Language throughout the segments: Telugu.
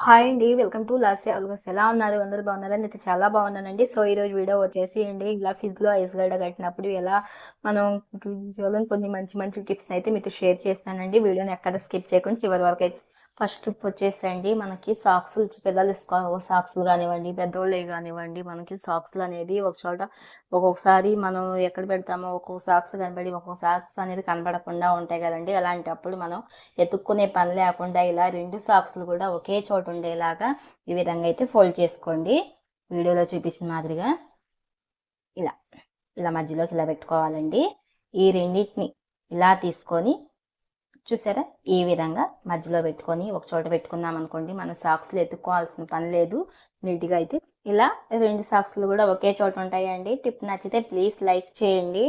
హాయ్ అండి వెల్కమ్ టు లాస్ట్ ఆల్గోస్ ఎలా ఉన్నారు? అందరూ బాగున్నారా? అయితే చాలా బాగున్నానండి. సో ఈ రోజు వీడియో వచ్చేసి అండి ఇలా ఫిజ్లో ఐస్ గడ్డ కట్టినప్పుడు ఎలా మనం కొన్ని మంచి మంచి టిప్స్ అయితే మీతో షేర్ చేస్తానండి. వీడియోని ఎక్కడ స్కిప్ చేయకుండా చివరి వరకు అయితే ఫస్ట్ వచ్చేసేయండి. వచ్చేసండి మనకి సాక్స్ పిల్లలు సాక్స్లు సాక్స్ కానివ్వండి పెద్దోళ్ళే కానివ్వండి మనకి సాక్స్లు అనేది ఒక చోట ఒక్కొక్కసారి మనం ఎక్కడ పెడతామో ఒక్కొక్క సాక్స్ కనబడి ఒక్కొక్క సాక్స్ అనేది కనబడకుండా ఉంటాయి కదండి. అలాంటప్పుడు మనం ఎత్తుక్కునే పని లేకుండా ఇలా రెండు సాక్స్లు కూడా ఒకే చోట ఉండేలాగా ఈ విధంగా అయితే ఫోల్డ్ చేసుకోండి. వీడియోలో చూపించిన మాదిరిగా ఇలా ఇలా మధ్యలోకి ఇలా పెట్టుకోవాలండి. ఈ రెండింటిని ఇలా తీసుకొని చూసారా? ఈ విధంగా మధ్యలో పెట్టుకొని ఒక చోట పెట్టుకున్నాం అనుకోండి. మన సాక్స్లు ఎత్తుకోవాల్సిన పని లేదు. నీట్గా అయితే ఇలా రెండు సాక్స్లు కూడా ఒకే చోట ఉంటాయండి. టిప్ నచ్చితే ప్లీజ్ లైక్ చేయండి.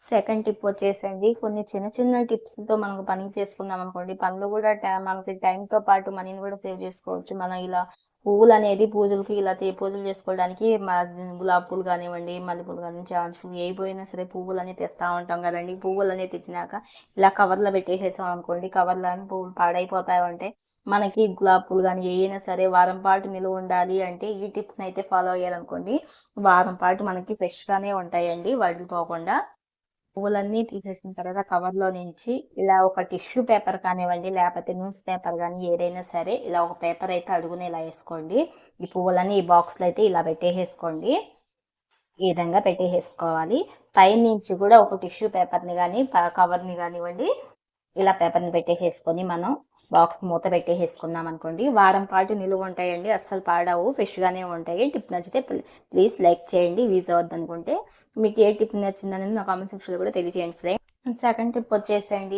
సెకండ్ టిప్ వచ్చేసండి. కొన్ని చిన్న చిన్న టిప్స్తో మనకు పని చేసుకుందాం అనుకోండి. పనులు కూడా మనకి టైంతో తో పాటు మనీని కూడా సేవ్ చేసుకోవచ్చు. మనం ఇలా పువ్వులు అనేది పూజలకి ఇలా తే- పూజలు చేసుకోవడానికి గులాబీ పూలు కానివ్వండి మల్లెపూలు కానీ చామంతి పూలు ఏ సరే పువ్వులు అనేది తెస్తా ఉంటాం కదండి. పువ్వులు అనేది తెచ్చినాక ఇలా కవర్లో పెట్టేసేసాం అనుకోండి. కవర్లో పువ్వులు పాడైపోతాయి అంటే మనకి గులాబీ పూలు కానీ ఏవైనా సరే వారం పాటు నిలువ ఉండాలి అంటే ఈ టిప్స్ అయితే ఫాలో అయ్యారనుకోండి. వారం పాటు మనకి ఫ్రెష్గానే గానే ఉంటాయండి వడిలిపోకుండా పువ్వులన్నీ తీసేసిన తర్వాత కవర్లో నుంచి ఇలా ఒక టిష్యూ పేపర్ కానివ్వండి లేకపోతే న్యూస్ పేపర్ కానీ ఏదైనా సరే ఇలా ఒక పేపర్ అయితే అడుగునే ఇలా వేసుకోండి. ఈ పువ్వులన్నీ ఈ బాక్స్లో అయితే ఇలా పెట్టేసేసుకోండి. ఈ విధంగా పెట్టేసేసుకోవాలి. పైనుంచి కూడా ఒక టిష్యూ పేపర్ని కానీ కవర్ని కానివ్వండి ఇలా పేపర్ని పెట్టేసేసుకొని మనం బాక్స్ మూత పెట్టేసేసుకున్నాం అనుకోండి. వారం పాటు నిలువ ఉంటాయండి. అస్సలు పాడవు. ఫ్రెష్ గానే ఉంటాయి. టిప్ నచ్చితే ప్లీజ్ లైక్ చేయండి. వీజ్ అవ్వద్దు అనుకుంటే మీకు ఏ టిప్ నచ్చిందనేది నా కామెంట్ సెక్షన్లో కూడా తెలియజేయండి ఫ్రెండ్ సెకండ్ టిప్ వచ్చేసండి.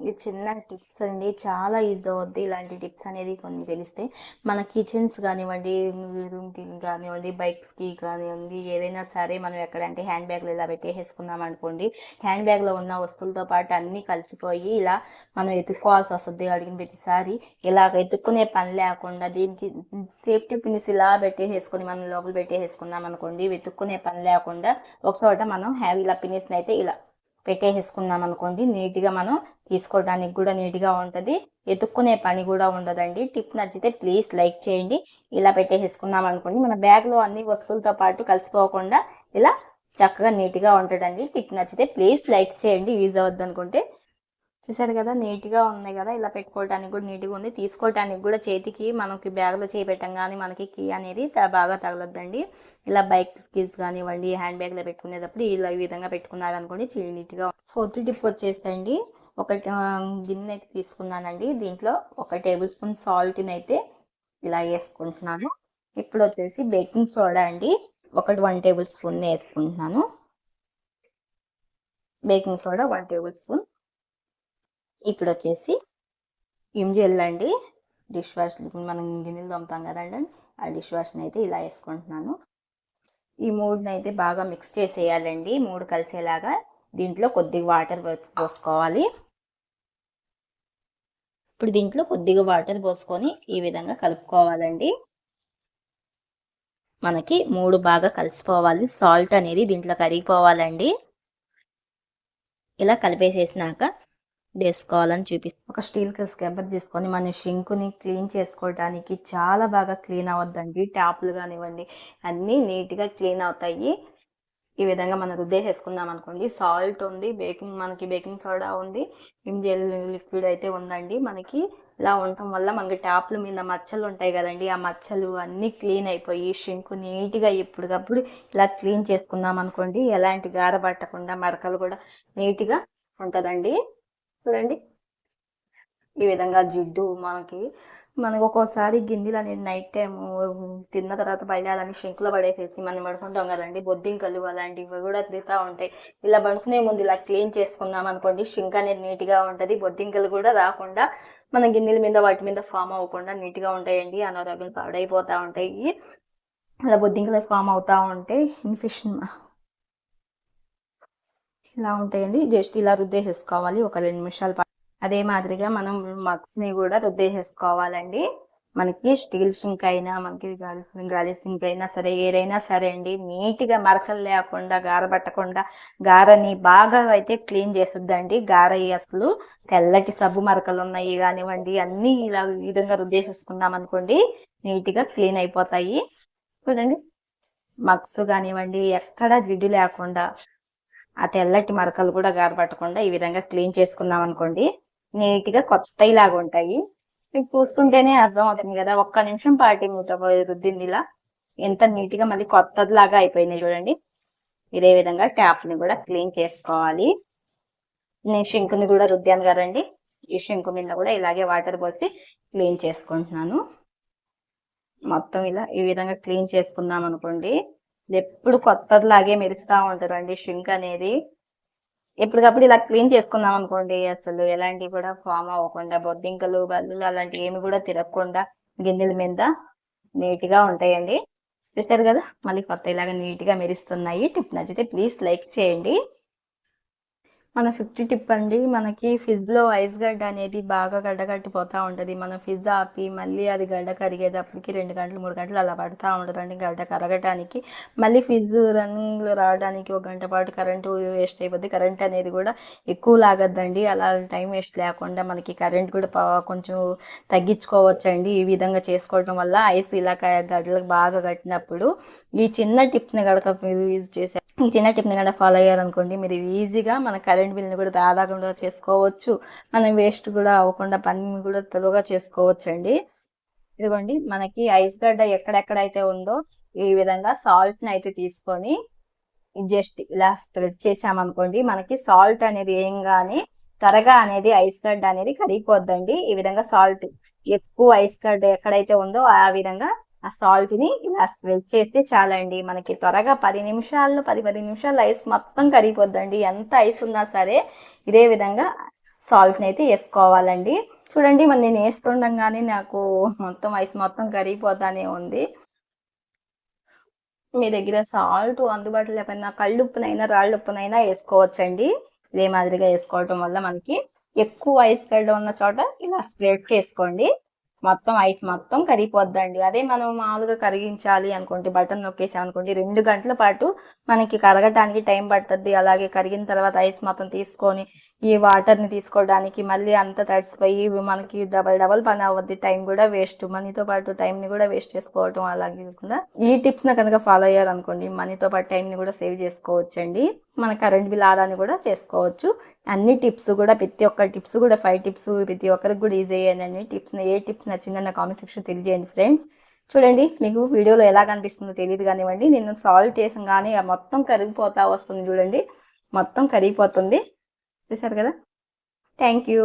ఇది చిన్న టిప్స్ అండి. చాలా యూజ్ అవుద్ది ఇలాంటి టిప్స్ అనేది కొన్ని తెలిస్తే. మన కిచెన్స్ కానివ్వండి రూమ్కి కానివ్వండి బైక్స్కి కానివ్వండి ఏదైనా సరే మనం ఎక్కడంటే హ్యాండ్ బ్యాగ్లో ఇలా పెట్టేసుకున్నాం అనుకోండి. హ్యాండ్ బ్యాగ్లో ఉన్న వస్తువులతో పాటు అన్నీ కలిసిపోయి ఇలా మనం ఎత్తుకోవాల్సి వస్తుంది. అడిగిన ప్రతిసారి ఇలాగ ఎత్తుక్కునే పని లేకుండా దీనికి సేఫ్టీ పిన్స్ ఇలా పెట్టేసేసుకొని మనం లోపల పెట్టేసుకున్నాం అనుకోండి. వెతుక్కునే పని లేకుండా ఒక చోట మనం హ్యా- ఇలా పిన్నిస్ని అయితే ఇలా పెట్టేసుకున్నాం అనుకోండి. నీట్గా మనం తీసుకోవడానికి కూడా నీట్గా ఉంటుంది. ఎత్తుక్కునే పని కూడా ఉండదండి. టిప్ నచ్చితే ప్లీజ్ లైక్ చేయండి. ఇలా పెట్టేసుకున్నాం అనుకోండి. మన బ్యాగ్లో అన్ని వస్తువులతో పాటు కలిసిపోకుండా ఇలా చక్కగా నీట్గా ఉంటుందండి. టిప్ నచ్చితే ప్లీజ్ లైక్ చేయండి. యూజ్ అవ్వద్దు అనుకుంటే. చూసారు కదా నీట్గా ఉన్నాయి కదా ఇలా పెట్టుకోవడానికి కూడా నీట్గా ఉంది. తీసుకోవటానికి కూడా చేతికి మనకి బ్యాగ్లో చేయి కానీ మనకి కీ అనేది బాగా తగలద్దండి. ఇలా బైక్ కీస్ కానివ్వండి హ్యాండ్ బ్యాగ్లో పెట్టుకునేటప్పుడు ఇలా ఈ విధంగా పెట్టుకున్నారు అనుకోండి చీ- నీట్గా ఫోర్త్ టిప్ వచ్చేసండి. ఒక గిన్నె అయితే తీసుకున్నానండి. దీంట్లో ఒక టేబుల్ స్పూన్ సాల్ట్ని అయితే ఇలా వేసుకుంటున్నాను. ఇప్పుడు వచ్చేసి బేకింగ్ సోడా అండి. ఒకటి వన్ టేబుల్ స్పూన్ వేసుకుంటున్నాను. Baking soda one tablespoon. ఇప్పుడు వచ్చేసి జెల్ అండి డిష్ వాష్ మనం గిన్నెలు తోముతాం కదండి. ఆ డిష్ వాష్ని అయితే ఇలా వేసుకుంటున్నాను. ఈ మూడుని అయితే బాగా మిక్స్ చేసేయాలండి. మూడు కలిసేలాగా దీంట్లో కొద్దిగా వాటర్ పోసుకోవాలి. ఇప్పుడు దీంట్లో కొద్దిగా వాటర్ పోసుకొని ఈ విధంగా కలుపుకోవాలండి. మనకి మూడు బాగా కలిసిపోవాలి. సాల్ట్ అనేది దీంట్లో కరిగిపోవాలండి. ఇలా కలిపేసేసినాక వేసుకోవాలని చూపిస్తాను ఒక స్టీల్ స్క్రబ్బర్ తీసుకొని మన షింకుని క్లీన్ చేసుకోవడానికి చాలా బాగా క్లీన్ అవద్దండి ట్యాప్లు కానివ్వండి అన్నీ నీట్గా క్లీన్ అవుతాయి. ఈ విధంగా మనం రుద్దేసేసుకున్నాం అనుకోండి. సాల్ట్ ఉంది బేకింగ్ మనకి బేకింగ్ సోడా ఉంది ఇంజెల్ లిక్విడ్ అయితే ఉందండి మనకి. ఇలా ఉండటం వల్ల మనకి ట్యాప్ల మీద మచ్చలు ఉంటాయి కదండి ఆ మచ్చలు అన్నీ క్లీన్ అయిపోయి షింకు నీట్గా ఎప్పటికప్పుడు ఇలా క్లీన్ చేసుకుందాం అనుకోండి. ఎలాంటి గార పట్టకుండా మరకలు కూడా నీట్గా ఉంటుందండి. చూడండి. ఈ విధంగా జిడ్డు మనకి మనకు ఒక్కోసారి గిన్నెలు అనేది నైట్ టైం తిన్న తర్వాత పడేయాలని షింకులో పడేసేసి మనం పడుకుంటాం కదండి. బొద్దింకలు అలాంటివి కూడా తిరుగుతూ ఉంటాయి. ఇలా పడుకునే ముందు ఇలా క్లీన్ చేసుకున్నాం అనుకోండి షింక్ అనేది నీట్గా ఉంటుంది. బొద్దింకలు కూడా రాకుండా మన గిన్నెల మీద వాటి మీద ఫామ్ అవ్వకుండా నీట్గా ఉంటాయండి. అనారోగ్యం పాడైపోతూ ఉంటాయి. అలా బొద్దింకలు ఫామ్ అవుతూ ఉంటే ఇన్ఫెక్షన్ ఇలా ఉంటాయండి. జస్ట్ ఇలా రుద్దేసేసుకోవాలి. ఒక రెండు నిమిషాల పాటు అదే మాదిరిగా మనం మగ్స్ని కూడా రుద్దేసేసుకోవాలండి. మనకి స్టీల్ సింక్ అయినా మనకి గాలి సింక్ అయినా సరే ఏదైనా సరే అండి నీట్గా మరకలు లేకుండా గార పట్టకుండా గారని బాగా అయితే క్లీన్ చేస్తుందండి గార అసలు తెల్లటి సబ్బు మరకలు ఉన్నాయి కానివ్వండి అన్ని ఇలా విధంగా రుద్దేసేసుకున్నాం అనుకోండి నీట్గా క్లీన్ అయిపోతాయి. చూడండి మగ్స్ కానివ్వండి ఎక్కడ జిడ్డు లేకుండా ఆ తెల్లటి మరకలు కూడా గారపట్టకుండా ఈ విధంగా క్లీన్ చేసుకున్నాం అనుకోండి. నీట్గా కొత్త ఇలాగా ఉంటాయి. మీకు చూస్తుంటేనే అర్థం అవుతుంది కదా ఒక్క నిమిషం పాటి మూత రుద్దింది ఇలా. ఎంత నీట్గా మళ్ళీ కొత్తదిలాగా అయిపోయినాయి చూడండి. ఇదే విధంగా ట్యాప్ని కూడా క్లీన్ చేసుకోవాలి. నేను షింకుని కూడా రుద్దాను కదండి. ఈ షింకు మీద కూడా ఇలాగే వాటర్ పోసి క్లీన్ చేసుకుంటున్నాను. మొత్తం ఇలా ఈ విధంగా క్లీన్ చేసుకున్నాం అనుకోండి. ఎప్పుడు కొత్తలాగే మెరుస్తూ ఉంటారండి షింక్ అనేది. ఎప్పటికప్పుడు ఇలా క్లీన్ చేసుకున్నాం అనుకోండి అసలు ఎలాంటివి కూడా ఫామ్ అవ్వకుండా బొద్దింకలు బల్లులు అలాంటివి ఏమి కూడా తిరగకుండా గిన్నెల మీద నీట్గా ఉంటాయండి. చూసారు కదా? మళ్ళీ కొత్త ఇలాగా నీట్గా మెరుస్తున్నాయి. టిప్ నచ్చితే ప్లీజ్ లైక్ చేయండి. మన ఫిఫ్టీ టిప్ అండి. మనకి ఫిజ్లో ఐస్ గడ్డ అనేది బాగా గడ్డ కట్టిపోతూ ఉంటుంది. మనం ఫిజ్ ఆపి మళ్ళీ అది గడ్డ కరిగేటప్పటికి రెండు గంటలు మూడు గంటలు అలా పడుతూ ఉంటుందండి గడ్డ కరగటానికి. మళ్ళీ ఫిజ్ రన్నింగ్ రావడానికి ఒక గంట పాటు కరెంటు వేస్ట్ అయిపోద్ది. కరెంట్ అనేది కూడా ఎక్కువ లాగద్దండి. అలా టైం వేస్ట్ లేకుండా మనకి కరెంట్ కూడా కొంచెం తగ్గించుకోవచ్చండి. ఈ విధంగా చేసుకోవడం వల్ల ఐస్ ఇలా గడ్డలకు బాగా కట్టినప్పుడు ఈ చిన్న టిప్స్ని మీరు యూజ్ చేసే ఈ చిన్న టిప్ని కనుక ఫాలో అయ్యారనుకోండి మీరు ఈజీగా మన కరెంట్ కరెంట్ బిల్ని కూడా దాదాకుండా చేసుకోవచ్చు. మనం వేస్ట్ కూడా అవ్వకుండా పని కూడా త్వరగా చేసుకోవచ్చు అండి ఇదిగోండి మనకి ఐస్ గడ్డ ఎక్కడెక్కడైతే ఉందో ఈ విధంగా సాల్ట్ని అయితే తీసుకొని జస్ట్ ఇలా స్ప్రెడ్ చేసామనుకోండి మనకి సాల్ట్ అనేది ఏం కానీ త్వరగా అనేది ఐస్ గడ్డ అనేది కరిగిపోద్దండి. ఈ విధంగా సాల్ట్ ఎక్కువ ఐస్ గడ్డ ఎక్కడైతే ఉందో ఆ విధంగా ఆ సాల్ట్ని ఇలా స్ప్రెడ్ చేస్తే చాలండి. మనకి త్వరగా పది నిమిషాల్లో పది పది నిమిషాలు ఐస్ మొత్తం కరిగిపోద్దండి. ఎంత ఐస్ ఉన్నా సరే ఇదే విధంగా సాల్ట్ని అయితే వేసుకోవాలండి. చూడండి మరి నేను వేస్తుండగానే నాకు మొత్తం ఐస్ మొత్తం కరిగిపోతానే ఉంది. మీ దగ్గర సాల్ట్ అందుబాటులో లేకపోయినా కళ్ళుప్పునైనా రాళ్ళుప్పునైనా వేసుకోవచ్చండి. ఇదే మాదిరిగా వేసుకోవటం వల్ల మనకి ఎక్కువ ఐస్ కడ్డ ఉన్న చోట ఇలా స్ప్రెడ్ చేసుకోండి. మొత్తం ఐస్ మొత్తం కరిగిపోద్దండి. అదే మనం మామూలుగా కరిగించాలి అనుకుంటే బటన్ నొక్కేసాం అనుకోండి రెండు గంటల పాటు మనకి కరగటానికి టైం పడుతుంది. అలాగే కరిగిన తర్వాత ఐస్ మొత్తం తీసుకొని ఈ వాటర్ని తీసుకోవడానికి మళ్ళీ అంత తడిసిపోయి మనకి డబల్ డబల్ పని అవ్వద్ది. టైం కూడా వేస్ట్ మనీతో పాటు టైంని కూడా వేస్ట్ చేసుకోవటం అలాగే కాకుండా ఈ టిప్స్ని కనుక ఫాలో అయ్యారనుకోండి మనీతో పాటు టైంని కూడా సేవ్ చేసుకోవచ్చు అండి మన కరెంట్ బిల్ ఆదాన్ని కూడా చేసుకోవచ్చు. అన్ని టిప్స్ కూడా ప్రతి ఒక్క టిప్స్ కూడా ఫైవ్ టిప్స్ ప్రతి ఒక్కరికి కూడా ఈజీ అయ్యానండి టిప్స్ ఏ టిప్స్ నచ్చిందన్న కామెంట్ సెక్షన్ తెలియజేయండి ఫ్రెండ్స్ చూడండి మీకు వీడియోలో ఎలా కనిపిస్తుందో తెలియదు కానివ్వండి. నేను సాల్వ్ చేసాం కానీ మొత్తం కరిగిపోతా వస్తుంది చూడండి. మొత్తం కరిగిపోతుంది. చూసారు కదా? Thank you